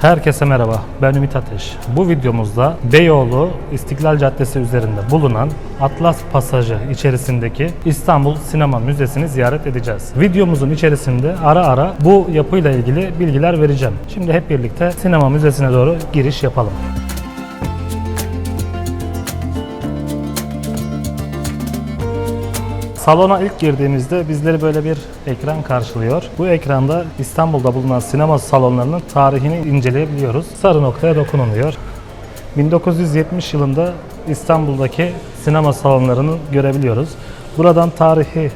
Herkese merhaba, ben Ümit Ateş. Bu videomuzda Beyoğlu İstiklal Caddesi üzerinde bulunan Atlas Pasajı içerisindeki İstanbul Sinema Müzesi'ni ziyaret edeceğiz. Videomuzun içerisinde ara ara bu yapıyla ilgili bilgiler vereceğim. Şimdi hep birlikte sinema müzesine doğru giriş yapalım. Salona ilk girdiğimizde bizleri böyle bir ekran karşılıyor. Bu ekranda İstanbul'da bulunan sinema salonlarının tarihini inceleyebiliyoruz. Sarı noktaya dokunuluyor. 1970 yılında İstanbul'daki sinema salonlarını görebiliyoruz. Buradan tarihi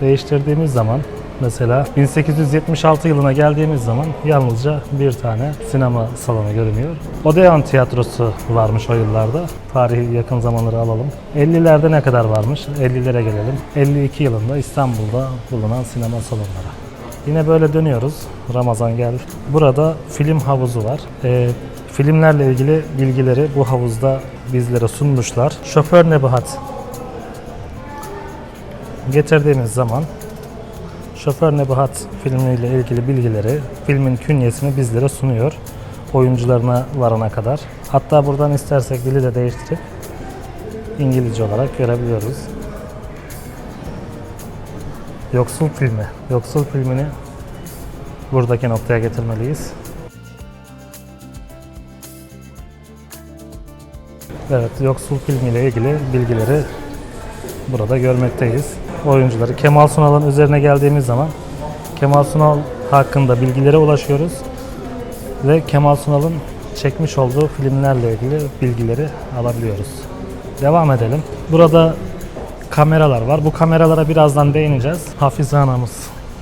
değiştirdiğimiz zaman mesela 1876 yılına geldiğimiz zaman yalnızca bir tane sinema salonu görünüyor. Odeon Tiyatrosu varmış o yıllarda. Tarihi yakın zamanları alalım. 50'lerde ne kadar varmış? 50'lere gelelim. 52 yılında İstanbul'da bulunan sinema salonları. Yine böyle dönüyoruz. Ramazan gel. Burada film havuzu var. Ee, filmlerle ilgili bilgileri bu havuzda bizlere sunmuşlar. Şoför Nebahat getirdiğimiz zaman Şoför Nebahat filmiyle ilgili bilgileri, filmin künyesini bizlere sunuyor. Oyuncularına varana kadar. Hatta buradan istersek dili de değiştirip İngilizce olarak görebiliyoruz. Yoksul filmi. Yoksul filmini buradaki noktaya getirmeliyiz. Evet, Yoksul filmiyle ilgili bilgileri burada görmekteyiz. Oyuncuları Kemal Sunal'ın üzerine geldiğimiz zaman Kemal Sunal hakkında bilgilere ulaşıyoruz ve Kemal Sunal'ın çekmiş olduğu filmlerle ilgili bilgileri alabiliyoruz. Devam edelim. Burada kameralar var. Bu kameralara birazdan değineceğiz. Hafize anamız.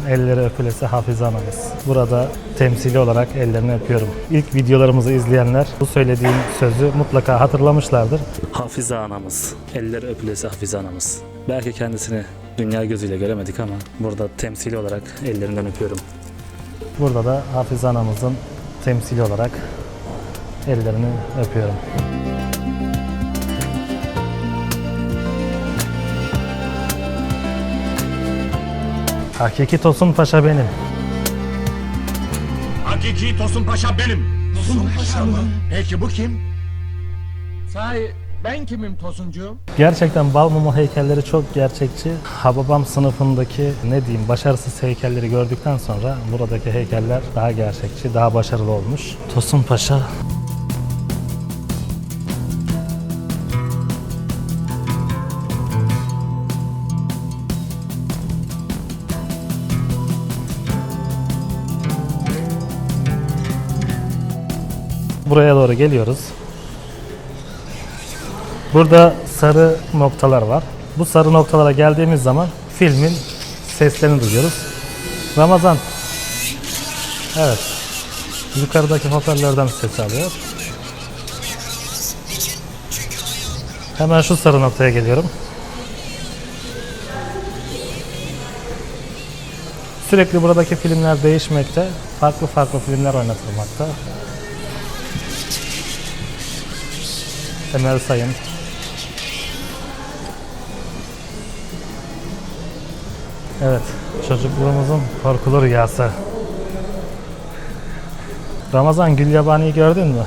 Elleri öpülesi Hafize anamız. Burada temsili olarak ellerini öpüyorum. İlk videolarımızı izleyenler bu söylediğim sözü mutlaka hatırlamışlardır. Hafize anamız. Elleri öpülesi Hafize anamız. Belki kendisini dünya gözüyle göremedik ama burada temsili olarak ellerinden öpüyorum. Burada da Hafize anamızın temsili olarak ellerini öpüyorum. Hakiki Tosun Paşa benim. Hakiki Tosun Paşa benim. Tosun Paşa mı? Peki bu kim? Sahi ben kimim Tosuncuğum? Gerçekten Balmumu heykelleri çok gerçekçi. Hababam sınıfındaki ne diyeyim başarısız heykelleri gördükten sonra buradaki heykeller daha gerçekçi, daha başarılı olmuş. Tosun Paşa Buraya doğru geliyoruz. Burada sarı noktalar var. Bu sarı noktalara geldiğimiz zaman filmin seslerini duyuyoruz. Ramazan. Evet. Yukarıdaki hoparlörden ses alıyor. Hemen şu sarı noktaya geliyorum. Sürekli buradaki filmler değişmekte. Farklı farklı filmler oynatılmakta. Emel Sayın. Evet, çocukluğumuzun korkulu rüyası. Ramazan Gülyabani'yi gördün mü?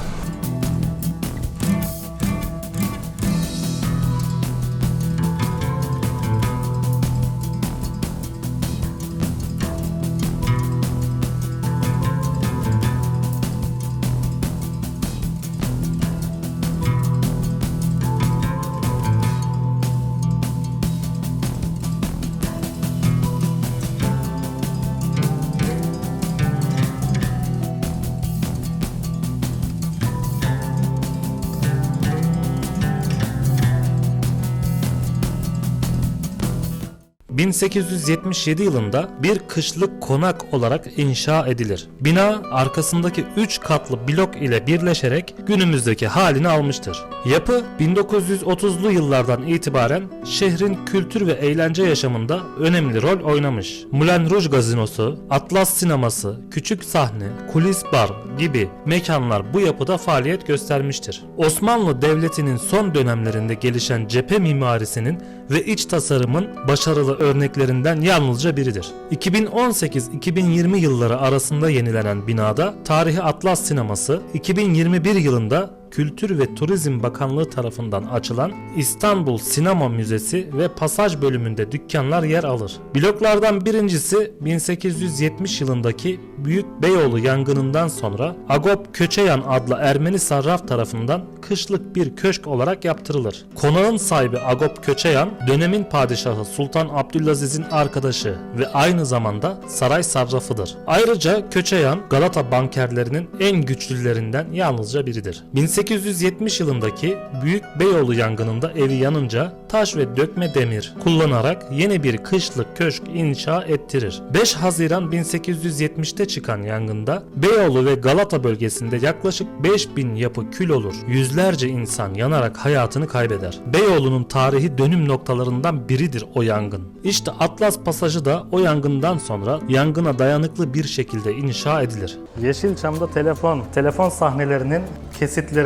...1877 yılında bir kışlık konak olarak inşa edilir. Bina arkasındaki 3 katlı blok ile birleşerek günümüzdeki halini almıştır. Yapı 1930'lu yıllardan itibaren şehrin kültür ve eğlence yaşamında önemli rol oynamış. Moulin Rouge gazinosu, Atlas sineması, küçük sahne, kulis bar gibi mekanlar bu yapıda faaliyet göstermiştir. Osmanlı Devleti'nin son dönemlerinde gelişen cephe mimarisinin ve iç tasarımın başarılı örneklerinden yalnızca biridir. 2018-2020 yılları arasında yenilenen binada Tarihi Atlas Sineması 2021 yılında Kültür ve Turizm Bakanlığı tarafından açılan İstanbul Sinema Müzesi ve Pasaj bölümünde dükkanlar yer alır. Bloklardan birincisi 1870 yılındaki Büyük Beyoğlu yangınından sonra Agop Köçeyan adlı Ermeni sarraf tarafından kışlık bir köşk olarak yaptırılır. Konağın sahibi Agop Köçeyan dönemin padişahı Sultan Abdülaziz'in arkadaşı ve aynı zamanda saray sarrafıdır. Ayrıca Köçeyan Galata bankerlerinin en güçlülerinden yalnızca biridir. 1870 yılındaki Büyük Beyoğlu yangınında evi yanınca taş ve dökme demir kullanarak yeni bir kışlık köşk inşa ettirir. 5 Haziran 1870'te çıkan yangında Beyoğlu ve Galata bölgesinde yaklaşık 5000 yapı kül olur. Yüzlerce insan yanarak hayatını kaybeder. Beyoğlu'nun tarihi dönüm noktalarından biridir o yangın. İşte Atlas Pasajı da o yangından sonra yangına dayanıklı bir şekilde inşa edilir. Yeşilçam'da telefon, telefon sahnelerinin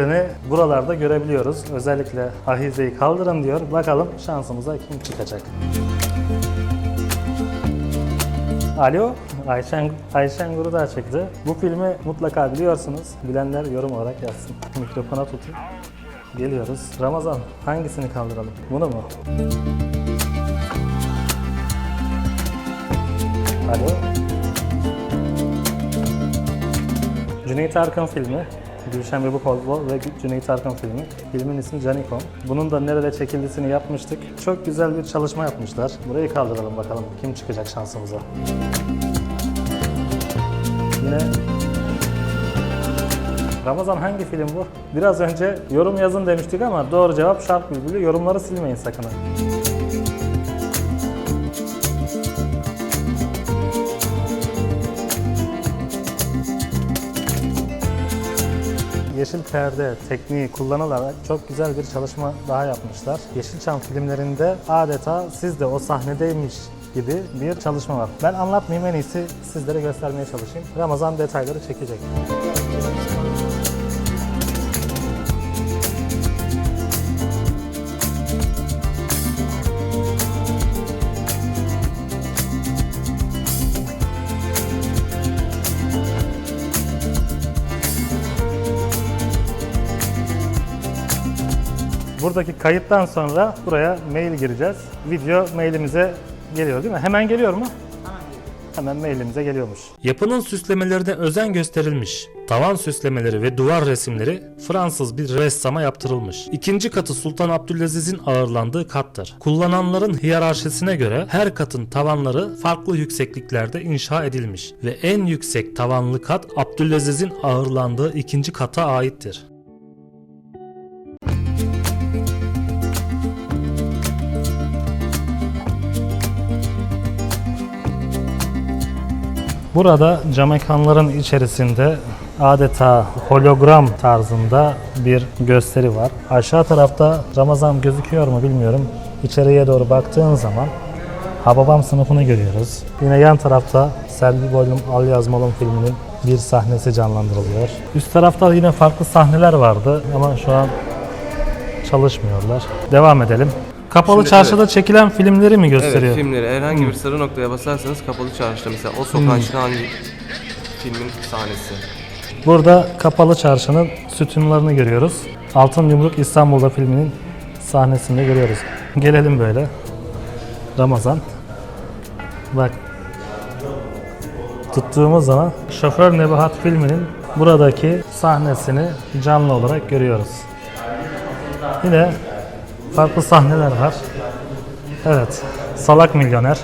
kesitlerini buralarda görebiliyoruz. Özellikle ahizeyi kaldırın diyor. Bakalım şansımıza kim çıkacak. Alo, Ayşen, Ayşen Gurudağ çıktı. Bu filmi mutlaka biliyorsunuz. Bilenler yorum olarak yazsın. Mikrofona tutun. Geliyoruz. Ramazan hangisini kaldıralım? Bunu mu? Alo. Cüneyt Arkın filmi. Gülşen Bebukoğlu ve Cüneyt Arkın filmi. Filmin ismi Canikom. Bunun da nerede çekildisini yapmıştık. Çok güzel bir çalışma yapmışlar. Burayı kaldıralım bakalım kim çıkacak şansımıza. Yine Ramazan hangi film bu? Biraz önce yorum yazın demiştik ama doğru cevap Şark Bülbülü. Yorumları silmeyin sakın. Yeşil perde tekniği kullanılarak çok güzel bir çalışma daha yapmışlar. Yeşilçam filmlerinde adeta siz de o sahnedeymiş gibi bir çalışma var. Ben anlatmayayım en iyisi sizlere göstermeye çalışayım. Ramazan detayları çekecek. Buradaki kayıttan sonra buraya mail gireceğiz. Video mailimize geliyor değil mi? Hemen geliyor mu? Hemen mailimize geliyormuş. Yapının süslemelerine özen gösterilmiş. Tavan süslemeleri ve duvar resimleri Fransız bir ressama yaptırılmış. İkinci katı Sultan Abdülaziz'in ağırlandığı kattır. Kullananların hiyerarşisine göre her katın tavanları farklı yüksekliklerde inşa edilmiş ve en yüksek tavanlı kat Abdülaziz'in ağırlandığı ikinci kata aittir. Burada camekanların içerisinde adeta hologram tarzında bir gösteri var. Aşağı tarafta Ramazan gözüküyor mu bilmiyorum. İçeriye doğru baktığın zaman Hababam sınıfını görüyoruz. Yine yan tarafta Selvi Boylum Al Yazmalım filminin bir sahnesi canlandırılıyor. Üst tarafta yine farklı sahneler vardı ama şu an çalışmıyorlar. Devam edelim. Kapalı Şimdi çarşıda çekilen filmleri mi gösteriyor? Evet filmleri herhangi bir sarı noktaya basarsanız kapalı çarşıda mesela o sokağın içinde hangi filmin sahnesi. Burada Kapalı Çarşı'nın sütunlarını görüyoruz. Altın Yumruk İstanbul'da filminin sahnesini de görüyoruz. Gelelim böyle. Ramazan. Bak. Tuttuğumuz zaman Şoför Nebahat filminin buradaki sahnesini canlı olarak görüyoruz. Yine farklı sahneler var. Evet. Salak Milyoner.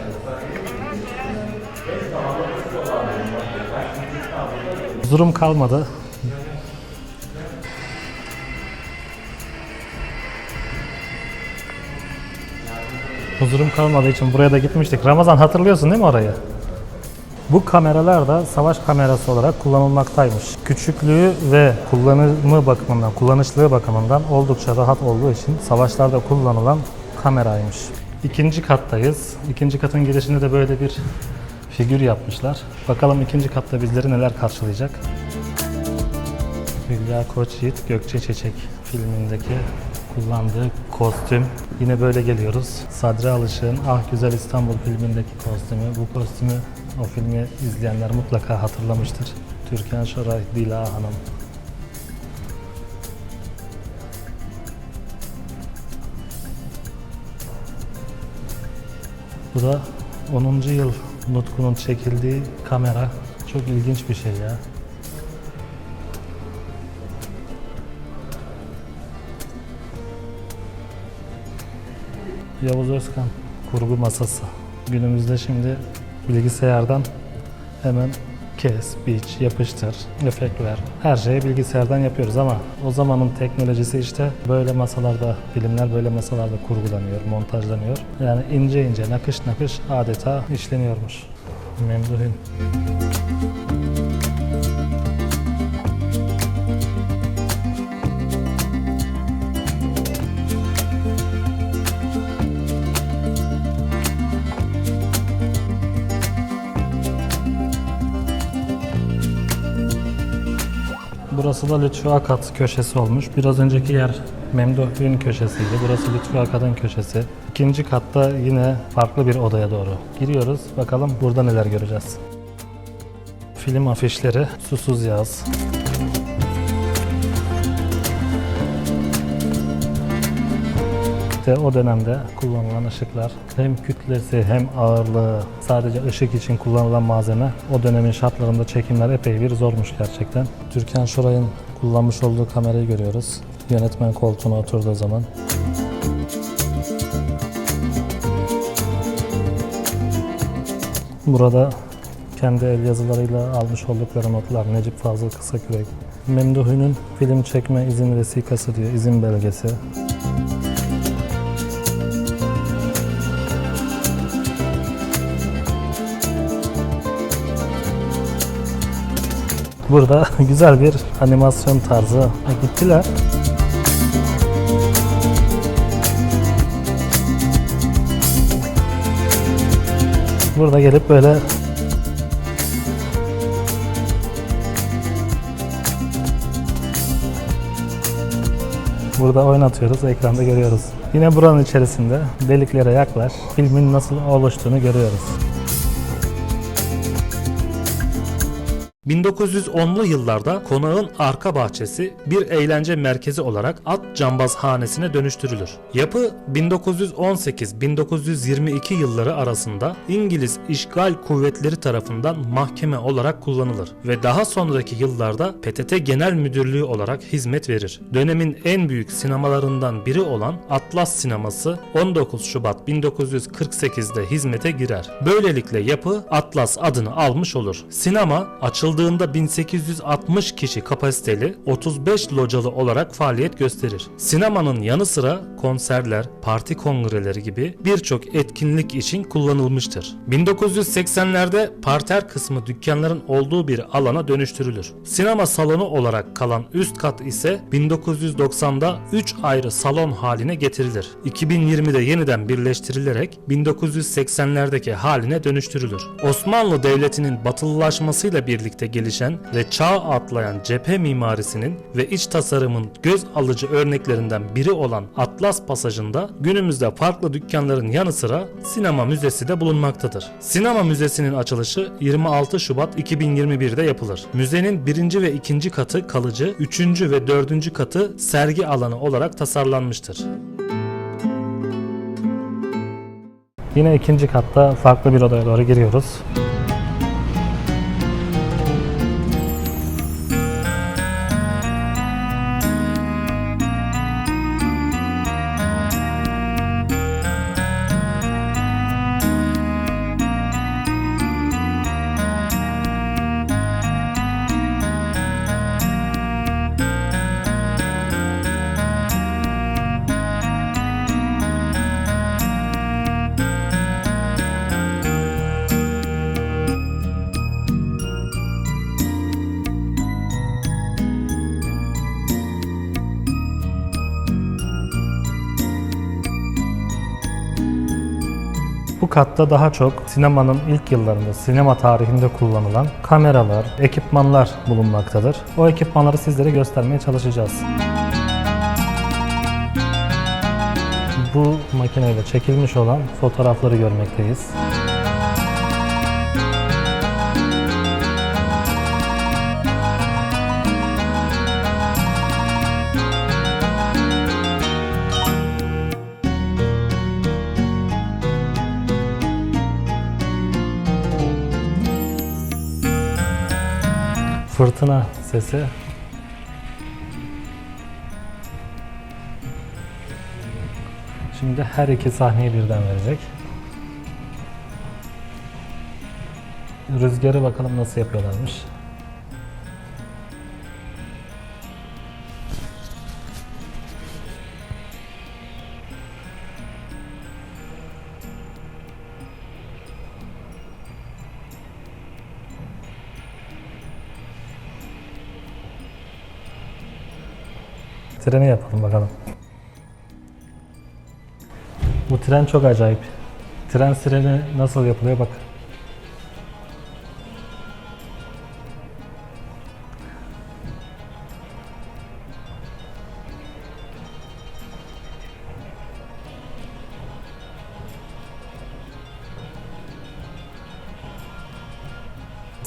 Huzurum kalmadı. Huzurum kalmadığı için buraya da gitmiştik. Ramazan hatırlıyorsun değil mi orayı? Bu kameralar da savaş kamerası olarak kullanılmaktaymış. Küçüklüğü ve kullanımı bakımından, kullanışlığı bakımından oldukça rahat olduğu için savaşlarda kullanılan kameraymış. İkinci kattayız. İkinci katın girişinde de böyle bir figür yapmışlar. Bakalım ikinci katta bizleri neler karşılayacak. Hülya Koçyiğit Gökçe Çiçek filmindeki kullandığı kostüm. Yine böyle geliyoruz. Sadri Alışık'ın Ah Güzel İstanbul filmindeki kostümü. Bu kostümü o filmi izleyenler mutlaka hatırlamıştır. Türkan Şoray, Dila Hanım. Bu da 10. yıl nutkunun çekildiği kamera. Çok ilginç bir şey ya. Yavuz Özkan kurgu masası. Günümüzde şimdi bilgisayardan hemen kes, biç, yapıştır, efekt ver. Her şeyi bilgisayardan yapıyoruz ama o zamanın teknolojisi işte böyle masalarda, filmler böyle masalarda kurgulanıyor, montajlanıyor. Yani ince ince, nakış nakış adeta işleniyormuş. Memduhim. Burası da Lütfü Akat köşesi olmuş. Biraz önceki yer Memduh'un köşesiydi. Burası Lütfü Akat'ın köşesi. İkinci katta yine farklı bir odaya doğru giriyoruz. Bakalım burada neler göreceğiz. Film afişleri, susuz yaz. İşte o dönemde kullanılan ışıklar hem kütlesi hem ağırlığı sadece ışık için kullanılan malzeme o dönemin şartlarında çekimler epey bir zormuş gerçekten. Türkan Şoray'ın kullanmış olduğu kamerayı görüyoruz. Yönetmen koltuğuna oturduğu zaman. Burada kendi el yazılarıyla almış oldukları notlar Necip Fazıl Kısakürek. Memduhi'nin film çekme izin vesikası diyor, izin belgesi. Burada güzel bir animasyon tarzı gittiler. Burada gelip böyle Burada oynatıyoruz, ekranda görüyoruz. Yine buranın içerisinde deliklere yaklaş, filmin nasıl oluştuğunu görüyoruz. 1910'lu yıllarda konağın arka bahçesi bir eğlence merkezi olarak at cambazhanesine dönüştürülür. Yapı 1918-1922 yılları arasında İngiliz işgal kuvvetleri tarafından mahkeme olarak kullanılır ve daha sonraki yıllarda PTT Genel Müdürlüğü olarak hizmet verir. Dönemin en büyük sinemalarından biri olan Atlas Sineması 19 Şubat 1948'de hizmete girer. Böylelikle yapı Atlas adını almış olur. Sinema açıldığında 1860 kişi kapasiteli 35 localı olarak faaliyet gösterir. Sinemanın yanı sıra konserler, parti kongreleri gibi birçok etkinlik için kullanılmıştır. 1980'lerde parter kısmı dükkanların olduğu bir alana dönüştürülür. Sinema salonu olarak kalan üst kat ise 1990'da 3 ayrı salon haline getirilir. 2020'de yeniden birleştirilerek 1980'lerdeki haline dönüştürülür. Osmanlı Devleti'nin batılılaşmasıyla birlikte gelişen ve çağ atlayan cephe mimarisinin ve iç tasarımın göz alıcı örneklerinden biri olan Atlas Pasajı'nda günümüzde farklı dükkanların yanı sıra sinema müzesi de bulunmaktadır. Sinema Müzesi'nin açılışı 26 Şubat 2021'de yapılır. Müzenin birinci ve ikinci katı kalıcı, üçüncü ve dördüncü katı sergi alanı olarak tasarlanmıştır. Yine ikinci katta farklı bir odaya doğru giriyoruz. Bu katta daha çok sinemanın ilk yıllarında, sinema tarihinde kullanılan kameralar, ekipmanlar bulunmaktadır. O ekipmanları sizlere göstermeye çalışacağız. Bu makineyle çekilmiş olan fotoğrafları görmekteyiz. Fırtına sesi. Şimdi her iki sahneyi birden verecek. Rüzgarı bakalım nasıl yapıyorlarmış. Treni yapalım bakalım. Bu tren çok acayip. Tren sireni nasıl yapılıyor bak.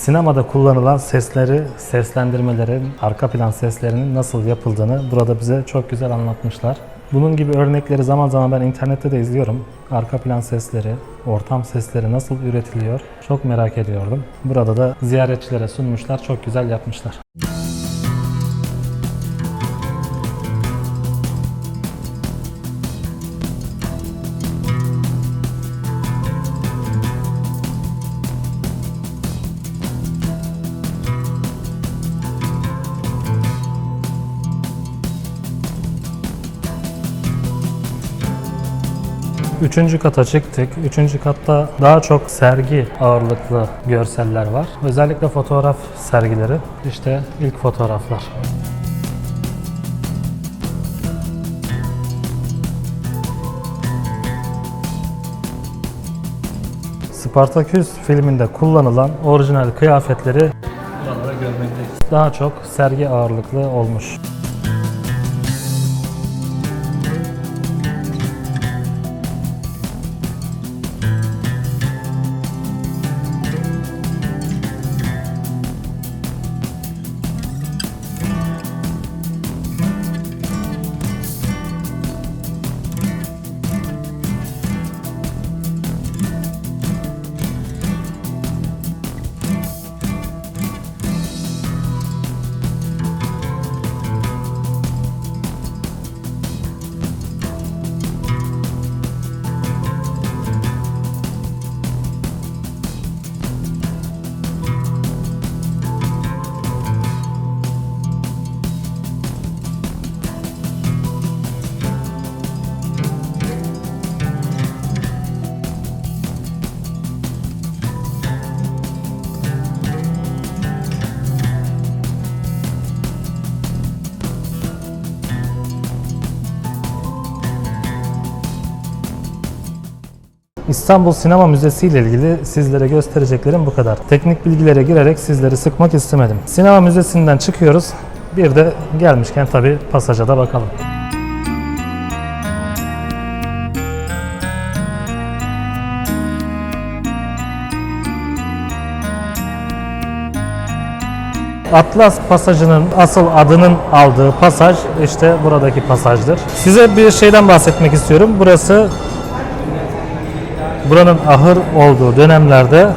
Sinemada kullanılan sesleri, seslendirmelerin, arka plan seslerinin nasıl yapıldığını burada bize çok güzel anlatmışlar. Bunun gibi örnekleri zaman zaman ben internette de izliyorum. Arka plan sesleri, ortam sesleri nasıl üretiliyor çok merak ediyordum. Burada da ziyaretçilere sunmuşlar, çok güzel yapmışlar. Üçüncü kata çıktık. Üçüncü katta daha çok sergi ağırlıklı görseller var. Özellikle fotoğraf sergileri. İşte ilk fotoğraflar. Spartaküs filminde kullanılan orijinal kıyafetleri burada görmekteyiz. Daha çok sergi ağırlıklı olmuş. İstanbul Sinema Müzesi ile ilgili sizlere göstereceklerim bu kadar. Teknik bilgilere girerek sizleri sıkmak istemedim. Sinema Müzesi'nden çıkıyoruz. Bir de gelmişken tabii pasaja da bakalım. Atlas Pasajı'nın asıl adının aldığı pasaj işte buradaki pasajdır. Size bir şeyden bahsetmek istiyorum. Burası buranın ahır olduğu dönemlerde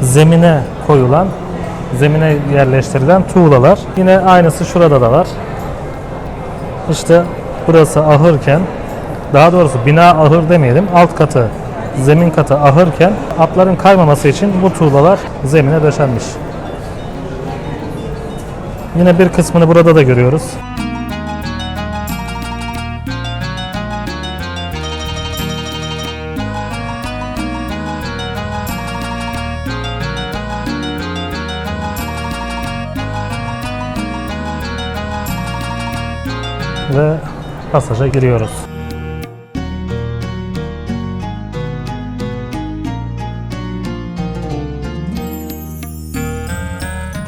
zemine koyulan, zemine yerleştirilen tuğlalar. Yine aynısı şurada da var. İşte burası ahırken, daha doğrusu bina ahır demeyelim, alt katı, zemin katı ahırken atların kaymaması için bu tuğlalar zemine döşenmiş. Yine bir kısmını burada da görüyoruz. ve pasaja giriyoruz.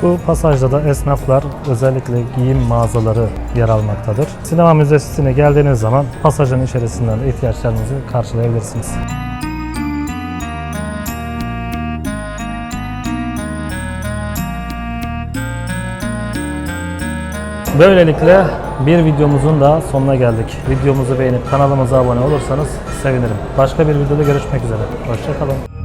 Bu pasajda da esnaflar, özellikle giyim mağazaları yer almaktadır. Sinema müzesine geldiğiniz zaman pasajın içerisinden ihtiyaçlarınızı karşılayabilirsiniz. Böylelikle bir videomuzun da sonuna geldik. Videomuzu beğenip kanalımıza abone olursanız sevinirim. Başka bir videoda görüşmek üzere. Hoşçakalın.